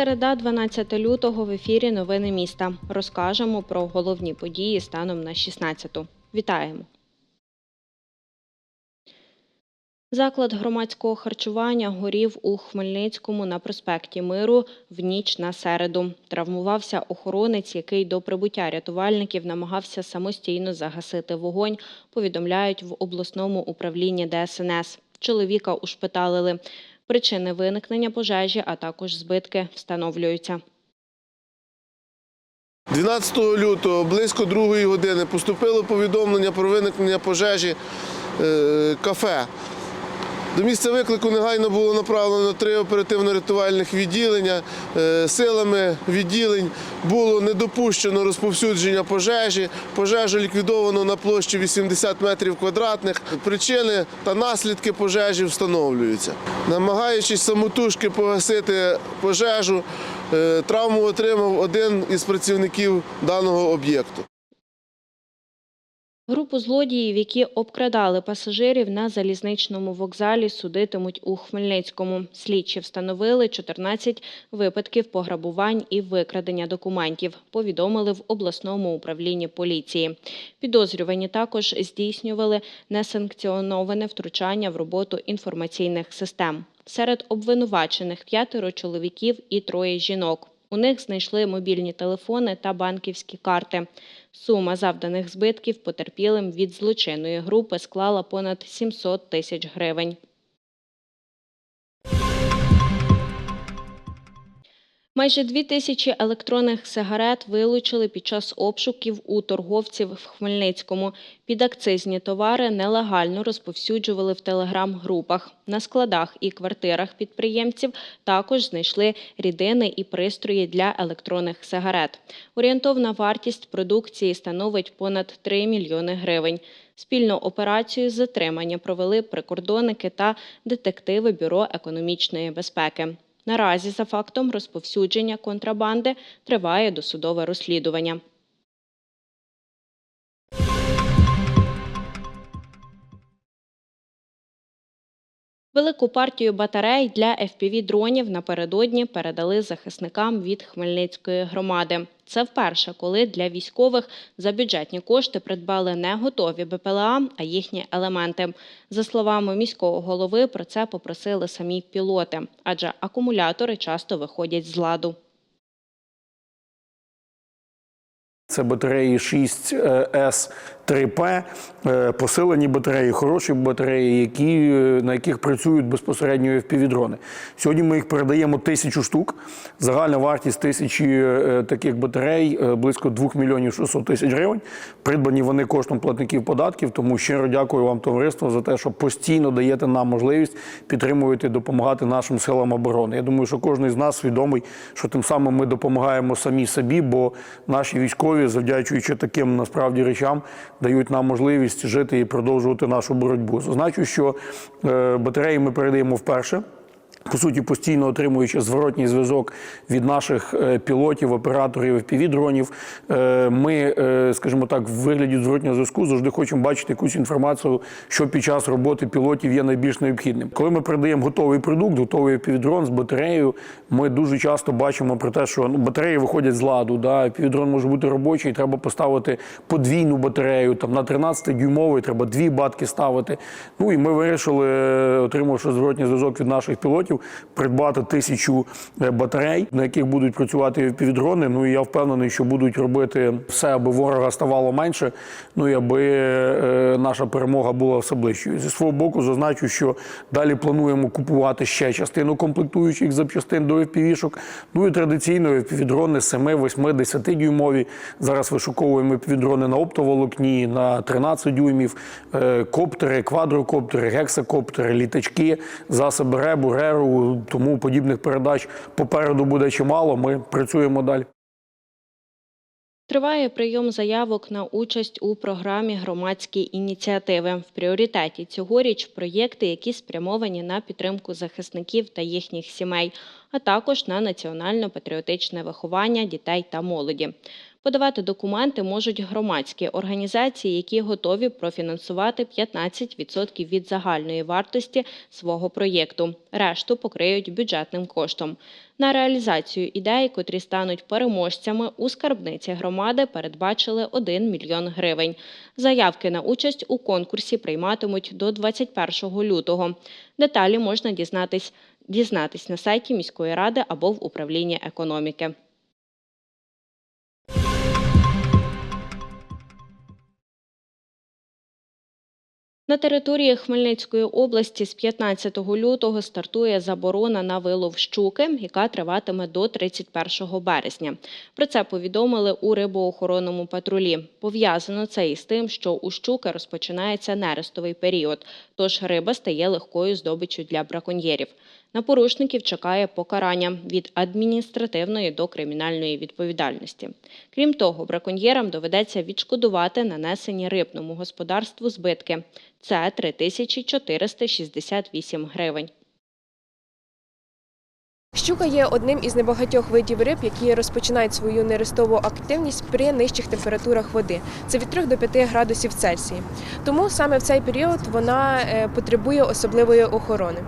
Середа, 12 лютого в ефірі Новини міста. Розкажемо про головні події станом на 16-ту. Вітаємо. Заклад громадського харчування горів у Хмельницькому на проспекті Миру в ніч на середу. Травмувався охоронець, який до прибуття рятувальників намагався самостійно загасити вогонь, повідомляють в обласному управлінні ДСНС. Чоловіка ушпиталили. Причини виникнення пожежі, а також збитки встановлюються. 12 лютого близько другої години поступило повідомлення про виникнення пожежі е, кафе. До місця виклику негайно було направлено три оперативно-рятувальних відділення. Е, Силами відділень було не допущено розповсюдження пожежі. Пожежу ліквідовано на площі 80 метрів квадратних. Причини та наслідки пожежі встановлюються. Намагаючись самотужки погасити пожежу, е, травму отримав один із працівників даного об'єкту. Групу злодіїв, які обкрадали пасажирів на залізничному вокзалі, судитимуть у Хмельницькому. Слідчі встановили 14 випадків пограбувань і викрадення документів, повідомили в обласному управлінні поліції. Підозрювані також здійснювали несанкціоноване втручання в роботу інформаційних систем. Серед обвинувачених п'ятеро чоловіків і троє жінок. У них знайшли мобільні телефони та банківські карти. Сума завданих збитків потерпілим від злочинної групи склала понад 700 тисяч гривень. Майже дві тисячі електронних сигарет вилучили під час обшуків у торговців в Хмельницькому. Підакцизні товари нелегально розповсюджували в телеграм-групах. На складах і квартирах підприємців також знайшли рідини і пристрої для електронних сигарет. Орієнтовна вартість продукції становить понад 3 мільйони гривень. Спільну операцію з затримання провели прикордонники та детективи Бюро економічної безпеки. Наразі за фактом розповсюдження контрабанди триває досудове розслідування. Велику партію батарей для FPV-дронів напередодні передали захисникам від Хмельницької громади. Це вперше, коли для військових за бюджетні кошти придбали не готові БПЛА, а їхні елементи. За словами міського голови, про це попросили самі пілоти, адже акумулятори часто виходять з ладу. Це батареї 6С 3П, е, посилені батареї, хороші батареї, які, е, на яких працюють безпосередньо FPV-дрони. Сьогодні ми їх передаємо тисячу штук. Загальна вартість тисячі е, таких батарей близько 2 мільйонів 600 тисяч гривень. Придбані вони коштом платників податків. Тому щиро дякую вам, товариство, за те, що постійно даєте нам можливість підтримувати, допомагати нашим силам оборони. Я думаю, що кожен з нас свідомий, що тим самим ми допомагаємо самі собі, бо наші військові, завдячуючи таким насправді речам, дають нам можливість жити і продовжувати нашу боротьбу. Зазначу, що е, батареї ми передаємо вперше. По суті, постійно отримуючи зворотній зв'язок від наших е, пілотів, операторів FPV-дронів, е, ми, е, скажімо так, в вигляді зворотнього зв'язку завжди хочемо бачити якусь інформацію, що під час роботи пілотів є найбільш необхідним. Коли ми передаємо готовий продукт, готовий FPV-дрон з батареєю, ми дуже часто бачимо про те, що ну, батареї виходять з ладу. Да? FPV-дрон може бути робочий, треба поставити подвійну батарею. Там на 13-дюймовий треба дві батки ставити. Ну і ми вирішили, отримавши зворотній зв'язок від наших пілотів, придбати тисячу е, батарей, на яких будуть працювати півдрони. Ну і я впевнений, що будуть робити все, аби ворога ставало менше. Ну і аби е, наша перемога була все ближчою. Зі свого боку, зазначу, що далі плануємо купувати ще частину комплектуючих запчастин до FPV-шок. Ну і традиційно FPV-дрони 7, 8, 10 дюймові. Зараз вишуковуємо FPV-дрони на оптоволокні, на 13 дюймів, е, коптери, квадрокоптери, гексакоптери, літачки, засоби РЕБу, РЕРу, тому подібних передач попереду буде чимало. Ми працюємо далі. Триває прийом заявок на участь у програмі громадські ініціативи. В пріоритеті цьогоріч проєкти, які спрямовані на підтримку захисників та їхніх сімей, а також на національно-патріотичне виховання дітей та молоді. Подавати документи можуть громадські організації, які готові профінансувати 15% від загальної вартості свого проєкту. Решту покриють бюджетним коштом. На реалізацію ідей, котрі стануть переможцями, у скарбниці громади передбачили 1 мільйон гривень. Заявки на участь у конкурсі прийматимуть до 21 лютого. Деталі можна дізнатись, дізнатись на сайті міської ради або в управлінні економіки. На території Хмельницької області з 15 лютого стартує заборона на вилов щуки, яка триватиме до 31 березня. Про це повідомили у рибоохоронному патрулі. Пов'язано це із тим, що у щуки розпочинається нерестовий період, тож риба стає легкою здобиччю для браконьєрів. На порушників чекає покарання від адміністративної до кримінальної відповідальності. Крім того, браконьєрам доведеться відшкодувати нанесені рибному господарству збитки. Це 3468 гривень. Щука є одним із небагатьох видів риб, які розпочинають свою нерестову активність при нижчих температурах води. Це від 3 до 5 градусів Цельсії. Тому саме в цей період вона е, потребує особливої охорони.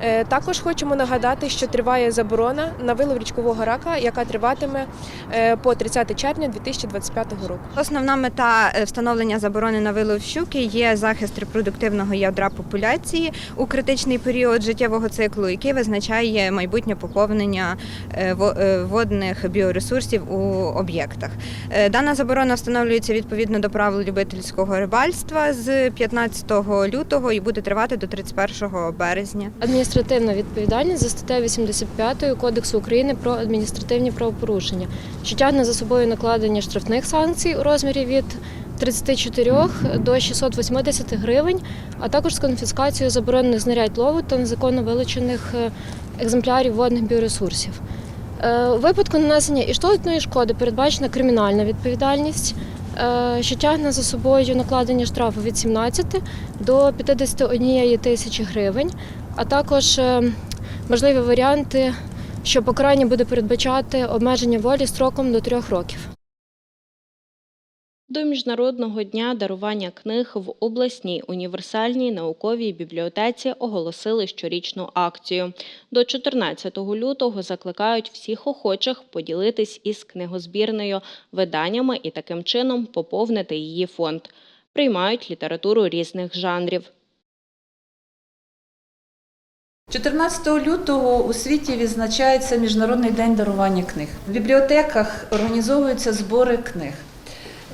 Е, Також хочемо нагадати, що триває заборона на вилов річкового рака, яка триватиме е, по 30 червня 2025 року. Основна мета встановлення заборони на вилов щуки є захист репродуктивного ядра популяції у критичний період життєвого циклу, який визначає майбутнє поповнення е, е, водних біоресурсів у об'єктах. Е, Дана заборона встановлюється відповідно до правил любительського рибальства з 15 лютого і буде тривати до 31 березня. Адміністративна відповідальність за статтею 85 Кодексу України про адміністративні правопорушення, що тягне за собою накладення штрафних санкцій у розмірі від 34 до 680 гривень, а також з конфіскацією заборонених знарядь лову та незаконно вилучених е, екземплярів водних біоресурсів. Е, У випадку нанесення іштовної шкоди передбачена кримінальна відповідальність, е, що тягне за собою накладення штрафу від 17 до 51 тисячі гривень, а також можливі варіанти, що покарання буде передбачати обмеження волі строком до трьох років. До Міжнародного дня дарування книг в обласній універсальній науковій бібліотеці оголосили щорічну акцію. До 14 лютого закликають всіх охочих поділитись із книгозбірною виданнями і таким чином поповнити її фонд. Приймають літературу різних жанрів. 14 лютого у світі відзначається Міжнародний день дарування книг. В бібліотеках організовуються збори книг.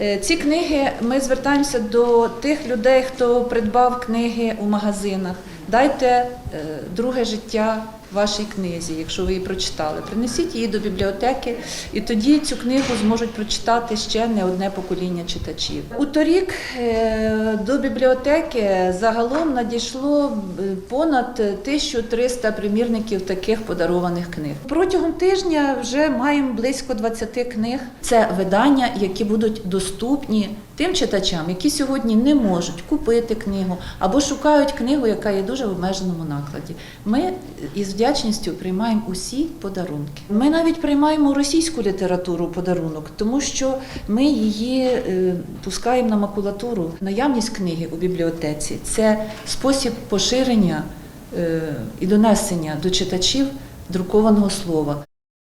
Е, Ці книги ми звертаємося до тих людей, хто придбав книги у магазинах. Дайте е, друге життя вашій книзі, якщо ви її прочитали. Принесіть її до бібліотеки, і тоді цю книгу зможуть прочитати ще не одне покоління читачів. У торік е, до бібліотеки загалом надійшло е, понад 1300 примірників таких подарованих книг. Протягом тижня вже маємо близько 20 книг. Це видання, які будуть доступні тим читачам, які сьогодні не можуть купити книгу або шукають книгу, яка є дуже в обмеженому накладі. Ми із вдячністю приймаємо усі подарунки. Ми навіть приймаємо російську літературу подарунок, тому що ми її е, пускаємо на макулатуру. Наявність книги у бібліотеці це спосіб поширення е, і донесення до читачів друкованого слова.